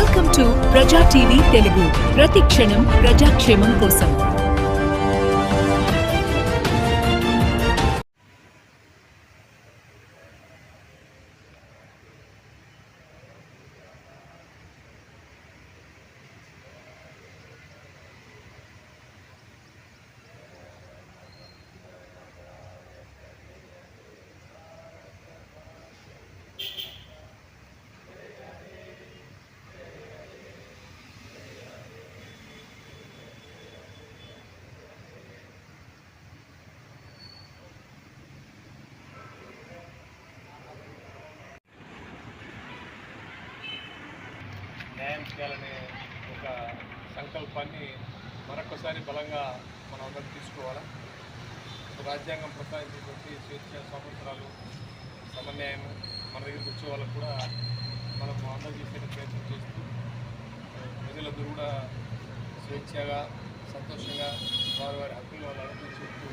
Welcome to Praja TV Telugu ప్రతి క్షణం ప్రజాక్షేమం కోసం చేయాలనే ఒక సంకల్పాన్ని మరొకసారి బలంగా మనం అందరం తీసుకోవాలా? రాజ్యాంగం ప్రసాదించేటువంటి స్వేచ్ఛ స్వాతంత్రాలు సమన్యాయం మన దగ్గరికి వచ్చే వాళ్ళకు కూడా మనం అందజేసే చేసే ప్రయత్నం చేస్తూ ప్రజలందరూ కూడా స్వేచ్ఛగా సంతోషంగా వారి వారి హక్కులు వాళ్ళు అనుభవించుకుంటూ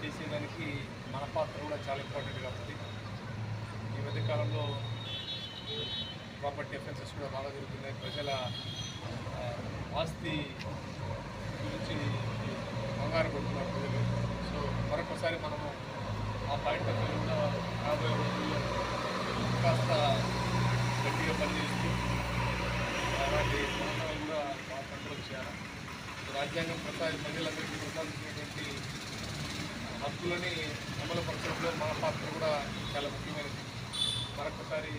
చేసేదానికి మన పాత్ర కూడా చాలా ఇంపార్టెంట్ కాబట్టి ఈ మధ్యకాలంలో ప్రాపర్టీ అఫెన్సెస్ కూడా బాగా జరుగుతున్నాయి. ప్రజల ఆస్తి గురించి కంగారు పడుతున్నారు ప్రజలు సో మరొకసారి మనము ఆ పాయింట్ ఆఫ్ వ్యూ కూడా రాబోయే రోజుల్లో కాస్త గట్టిగా పనిచేస్తూ అలాంటి సమస్యలు కూడా బాగా కంట్రోల్ చేయాలి? రాజ్యాంగం ప్రసాద ప్రజలందరికీ ప్రసాదించినటువంటి హక్కులని అమలుపరచడంలో మన పాత్ర కూడా చాలా ముఖ్యమైనది. మరొకసారి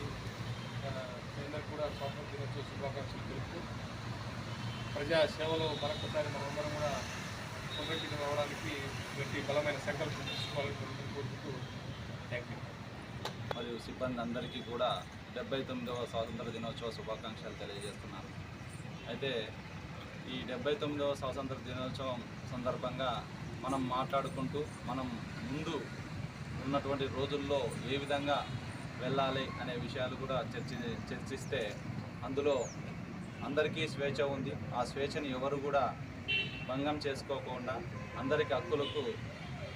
ఆ, మీ అందరికీ కూడా స్వాతంత్ర దినోత్సవ శుభాకాంక్షలు తెలుపుతూ ప్రజా సేవలో మరొకసారి మనందరం కూడా పునరంకితం రావడానికి గట్టి బలమైన సంకల్పం తీసుకోవాలని కోరుకుంటూ కోరుకుంటూ థ్యాంక్ యూ మరియు సిబ్బంది అందరికీ కూడా డెబ్బై తొమ్మిదవ స్వాతంత్ర దినోత్సవ శుభాకాంక్షలు తెలియజేస్తున్నాను అయితే ఈ డెబ్బై తొమ్మిదవ స్వాతంత్ర దినోత్సవం సందర్భంగా మనం మాట్లాడుకుంటూ మనం ముందు ఉన్నటువంటి రోజుల్లో ఏ విధంగా వెళ్ళాలి అనే విషయాలు కూడా చర్చి చర్చిస్తే అందులో అందరికీ స్వేచ్ఛ ఉంది. ఆ స్వేచ్ఛని ఎవరు కూడా భంగం చేసుకోకుండా అందరికి హక్కులకు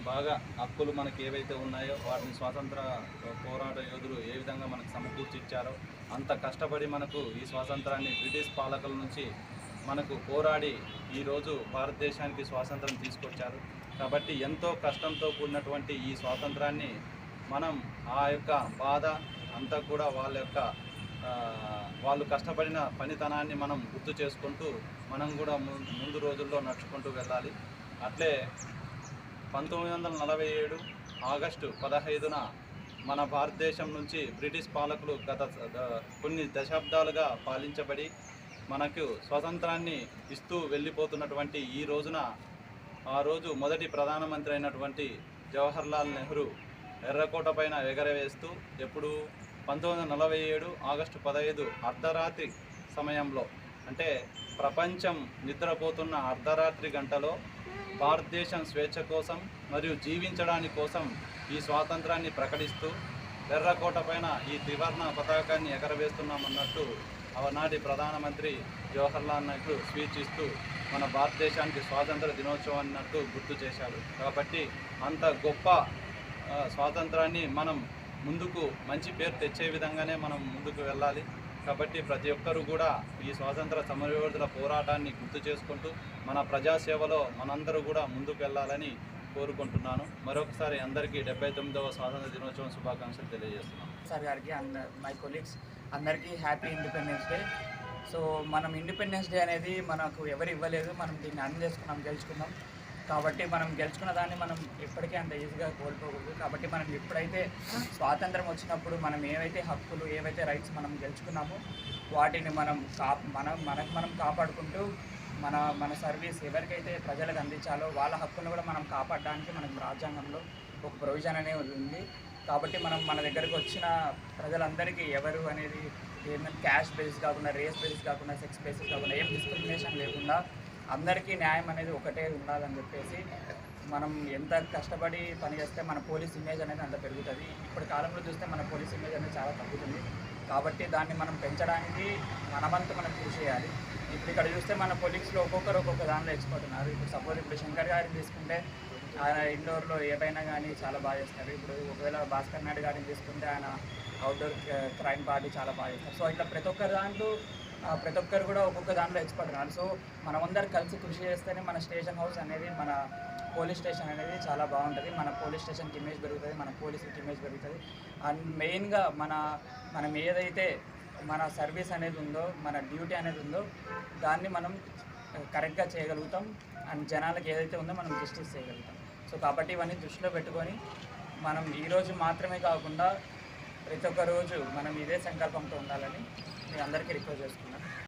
బాగా హక్కులు మనకి ఏవైతే ఉన్నాయో వాటిని స్వాతంత్ర పోరాట యోధులు ఏ విధంగా మనకు సమకూర్చిచ్చారో అంత కష్టపడి మనకు ఈ స్వాతంత్రాన్ని బ్రిటిష్ పాలకుల నుంచి మనకు పోరాడి ఈరోజు భారతదేశానికి స్వాతంత్రం తీసుకొచ్చారు. కాబట్టి ఎంతో కష్టంతో కూడినటువంటి ఈ స్వాతంత్రాన్ని మనం ఆ యొక్క బాధ అంతా కూడా వాళ్ళ యొక్క వాళ్ళు కష్టపడిన పనితనాన్ని మనం గుర్తు చేసుకుంటూ మనం కూడా ముందు రోజుల్లో నడుచుకుంటూ వెళ్ళాలి. అట్లే పంతొమ్మిది వందల నలభై ఏడు ఆగస్టు పదహైదున మన భారతదేశం నుంచి బ్రిటిష్ పాలకులు గత కొన్ని దశాబ్దాలుగా పాలించబడి మనకు స్వతంత్రాన్ని ఇస్తూ వెళ్ళిపోతున్నటువంటి ఈ రోజున ఆ రోజు మొదటి ప్రధానమంత్రి అయినటువంటి జవహర్లాల్ నెహ్రూ ఎర్రకోట పైన ఎగరవేస్తూ ఎప్పుడు పంతొమ్మిది వందల నలభై ఏడు ఆగస్టు పదహైదు అర్ధరాత్రి సమయంలో అంటే ప్రపంచం నిద్రపోతున్న అర్ధరాత్రి గంటలో భారతదేశం స్వేచ్ఛ కోసం మరియు జీవించడానికి కోసం ఈ స్వాతంత్రాన్ని ప్రకటిస్తూ ఎర్రకోట పైన ఈ త్రివర్ణ పతాకాన్ని ఎగరవేస్తున్నామన్నట్టు ఆనాటి ప్రధానమంత్రి జవహర్లాల్ నెహ్రూ స్పీచ్ ఇస్తూ మన భారతదేశానికి స్వాతంత్ర దినోత్సవం అన్నట్టు గుర్తు చేశాడు కాబట్టి అంత గొప్ప స్వాతంత్రాన్ని మనం ముందుకు మంచి పేరు తెచ్చే విధంగానే మనం ముందుకు వెళ్ళాలి. కాబట్టి ప్రతి ఒక్కరూ కూడా ఈ స్వాతంత్ర సమరయోధుల పోరాటాన్ని గుర్తు చేసుకుంటూ మన ప్రజాసేవలో మనందరూ కూడా ముందుకు వెళ్ళాలని కోరుకుంటున్నాను. మరొకసారి అందరికీ డెబ్బై తొమ్మిదవ స్వాతంత్ర దినోత్సవం శుభాకాంక్షలు తెలియజేస్తున్నాను. సార్ గారికి అంద మై కొలీగ్స్ అందరికీ హ్యాపీ ఇండిపెండెన్స్ డే. సో మనం ఇండిపెండెన్స్ డే అనేది మనకు ఎవరు ఇవ్వలేదు. మనం దీన్ని అర్థం చేసుకున్నాం గెలుచుకున్నాం. కాబట్టి మనం గెలుచుకున్న దాన్ని మనం ఎప్పటికీ అంత ఈజీగా కోల్పోకూడదు. కాబట్టి మనం ఎప్పుడైతే స్వాతంత్రం వచ్చినప్పుడు మనం ఏవైతే హక్కులు ఏవైతే రైట్స్ మనం గెలుచుకున్నామో వాటిని మనం కా మనం మనకు మనం కాపాడుకుంటూ మన మన సర్వీస్ ఎవరికైతే ప్రజలకు అందించాలో వాళ్ళ హక్కులను కూడా మనం కాపాడడానికి మనకు రాజ్యాంగంలో ఒక ప్రొవిజన్ అనేది ఉంది. కాబట్టి మనం మన దగ్గరకు వచ్చిన ప్రజలందరికీ ఎవరు అనేది ఏమైనా క్యాష్ బేస్ కాకుండా రేస్ బేస్ కాకుండా సెక్స్ బేసిస్ కాకుండా ఏం డిస్క్రిమినేషన్ లేకుండా అందరికీ న్యాయం అనేది ఒకటే ఉండాలని చెప్పేసి మనం ఎంత కష్టపడి పని చేస్తే మన పోలీస్ ఇమేజ్ అనేది అంత పెరుగుతుంది. ఇప్పుడు కాలంలో చూస్తే మన పోలీస్ ఇమేజ్ అనేది చాలా తగ్గుతుంది. కాబట్టి దాన్ని మనం పెంచడానికి మనమంతా మనం కృషి చేయాలి. ఇప్పుడు ఇక్కడ చూస్తే మన పోలీసులో ఒక్కొక్కరు ఒక్కొక్క దానిలో ఎక్స్పర్ట్ ఉన్నారు. ఇప్పుడు సపోజ్ ఇప్పుడు శంకర్ గారిని తీసుకుంటే ఆయన ఇండోర్లో ఏవైనా కానీ చాలా బాగా చేస్తారు. ఇప్పుడు ఒకవేళ భాస్కర్ నాయుడు గారిని తీసుకుంటే ఆయన అవుట్డోర్ క్రైమ్ పార్టీ చాలా బాగా చేస్తారు. సో ఇట్లా ప్రతి ఒక్క దాంట్లో ప్రతి ఒక్కరు కూడా ఒక్కొక్క దాంట్లో ఎక్స్పర్ట్ సో మనమందరం కలిసి కృషి చేస్తేనే మన స్టేషన్ హౌస్ అనేది మన పోలీస్ స్టేషన్ అనేది చాలా బాగుంటుంది. మన పోలీస్ స్టేషన్కి ఇమేజ్ పెరుగుతుంది మన పోలీసులకి ఇమేజ్ పెరుగుతుంది. అండ్ మెయిన్గా మన మనం ఏదైతే మన సర్వీస్ అనేది ఉందో మన డ్యూటీ అనేది ఉందో దాన్ని మనం కరెక్ట్గా చేయగలుగుతాం. అండ్ జనాలకు ఏదైతే ఉందో మనం జస్టిస్ చేయగలుగుతాం. సో కాబట్టి ఇవన్నీ దృష్టిలో పెట్టుకొని మనం ఈరోజు మాత్రమే కాకుండా ప్రతి ఒక్క రోజు మనం ఇదే సంకల్పంతో ఉండాలని మీ అందరికీ రిక్వెస్ట్ చేసుకున్నాను.